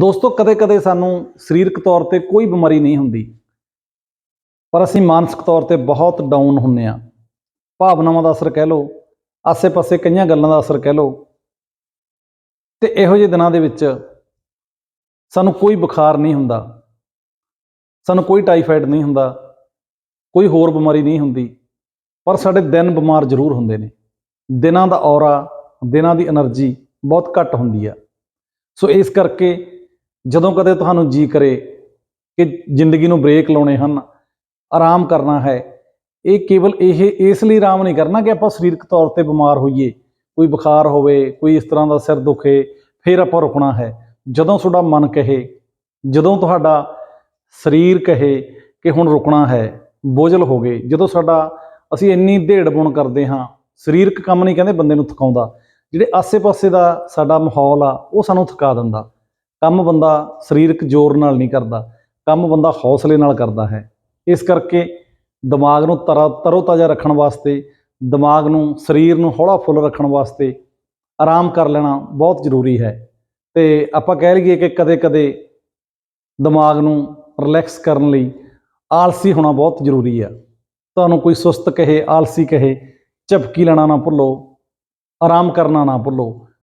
ਦੋਸਤੋ, ਕਦੇ-ਕਦੇ ਸਾਨੂੰ ਸਰੀਰਕ ਤੌਰ ਤੇ ਕੋਈ ਬਿਮਾਰੀ ਨਹੀਂ ਹੁੰਦੀ, ਪਰ ਅਸੀਂ ਮਾਨਸਿਕ ਤੌਰ ਤੇ ਬਹੁਤ ਡਾਊਨ ਹੁੰਨੇ ਆ ਭਾਵਨਾਵਾਂ ਦਾ ਅਸਰ ਕਹਿ ਲਓ, ਆਸੇ-ਪਾਸੇ ਕਈਆਂ ਗੱਲਾਂ ਦਾ ਅਸਰ ਕਹਿ ਲਓ, ਤੇ ਇਹੋ ਜਿਹੇ ਦਿਨਾਂ ਦੇ ਵਿੱਚ ਸਾਨੂੰ ਕੋਈ ਬੁਖਾਰ ਨਹੀਂ ਹੁੰਦਾ, ਸਾਨੂੰ ਕੋਈ ਟਾਈਫਾਇਡ ਨਹੀਂ ਹੁੰਦਾ, ਕੋਈ ਹੋਰ ਬਿਮਾਰੀ ਨਹੀਂ ਹੁੰਦੀ, ਪਰ ਸਾਡੇ ਦਿਨ ਬਿਮਾਰ ਜ਼ਰੂਰ ਹੁੰਦੇ ਨੇ। ਦਿਨਾਂ ਦਾ ਔਰਾ, ਦਿਨਾਂ ਦੀ એનર્ਜੀ ਬਹੁਤ ਘੱਟ ਹੁੰਦੀ ਆ। ਸੋ ਇਸ ਕਰਕੇ ਜਦੋਂ ਕਦੇ ਤੁਹਾਨੂੰ ਜੀ ਕਰੇ ਕਿ ਜ਼ਿੰਦਗੀ ਨੂੰ ਬ੍ਰੇਕ ਲਾਉਣੇ ਹਨ, ਆਰਾਮ ਕਰਨਾ ਹੈ, ਇਹ ਕੇਵਲ ਇਹ, ਇਸ ਲਈ ਆਰਾਮ ਨਹੀਂ ਕਰਨਾ ਕਿ ਆਪਾਂ ਸਰੀਰਕ ਤੌਰ ਤੇ ਬਿਮਾਰ ਹੋਈਏ, ਕੋਈ ਬੁਖਾਰ ਹੋਵੇ, ਕੋਈ ਇਸ ਤਰ੍ਹਾਂ ਦਾ ਸਿਰ ਦੁਖੇ, ਫਿਰ ਆਪਾਂ ਰੁਕਣਾ ਹੈ। ਜਦੋਂ ਤੁਹਾਡਾ ਮਨ ਕਹੇ, ਜਦੋਂ ਤੁਹਾਡਾ ਸਰੀਰ ਕਹੇ ਕਿ ਹੁਣ ਰੁਕਣਾ ਹੈ, ਬੋਝਲ ਹੋ ਗਏ, ਜਦੋਂ ਸਾਡਾ ਅਸੀਂ ਇੰਨੀ ਢੇੜ ਬੁਣ ਕਰਦੇ ਹਾਂ, ਸਰੀਰਕ ਕੰਮ ਨਹੀਂ ਕਹਿੰਦੇ ਬੰਦੇ ਨੂੰ ਥਕਾਉਂਦਾ, ਜਿਹੜੇ ਆਸੇ-ਪਾਸੇ ਦਾ ਸਾਡਾ ਮਾਹੌਲ ਆ, ਉਹ ਸਾਨੂੰ ਥਕਾ ਦਿੰਦਾ। ਕੰਮ ਬੰਦਾ ਸਰੀਰਕ ਜ਼ੋਰ ਨਾਲ ਨਹੀਂ ਕਰਦਾ, ਕੰਮ ਬੰਦਾ ਹੌਸਲੇ ਨਾਲ ਕਰਦਾ ਹੈ। ਇਸ ਕਰਕੇ ਦਿਮਾਗ ਨੂੰ ਤਰਾ, ਤਰੋ-ਤਾਜ਼ਾ ਰੱਖਣ ਵਾਸਤੇ, ਦਿਮਾਗ ਨੂੰ, ਸਰੀਰ ਨੂੰ ਹੌਲਾ ਫੁੱਲ ਰੱਖਣ ਵਾਸਤੇ ਆਰਾਮ ਕਰ ਲੈਣਾ ਬਹੁਤ ਜ਼ਰੂਰੀ ਹੈ। ਤੇ ਆਪਾਂ ਕਹਿ ਲਈਏ ਕਿ ਕਦੇ-ਕਦੇ ਦਿਮਾਗ ਨੂੰ ਰਿਲੈਕਸ ਕਰਨ ਲਈ ਆਲਸੀ ਹੋਣਾ ਬਹੁਤ ਜ਼ਰੂਰੀ ਆ। ਤੁਹਾਨੂੰ ਕੋਈ ਸੁਸਤ ਕਹੇ, ਆਲਸੀ ਕਹੇ, ਝਪਕੀ ਲੈਣਾ ਨਾ ਭੁੱਲੋ, ਆਰਾਮ ਕਰਨਾ ਨਾ ਭੁੱਲੋ।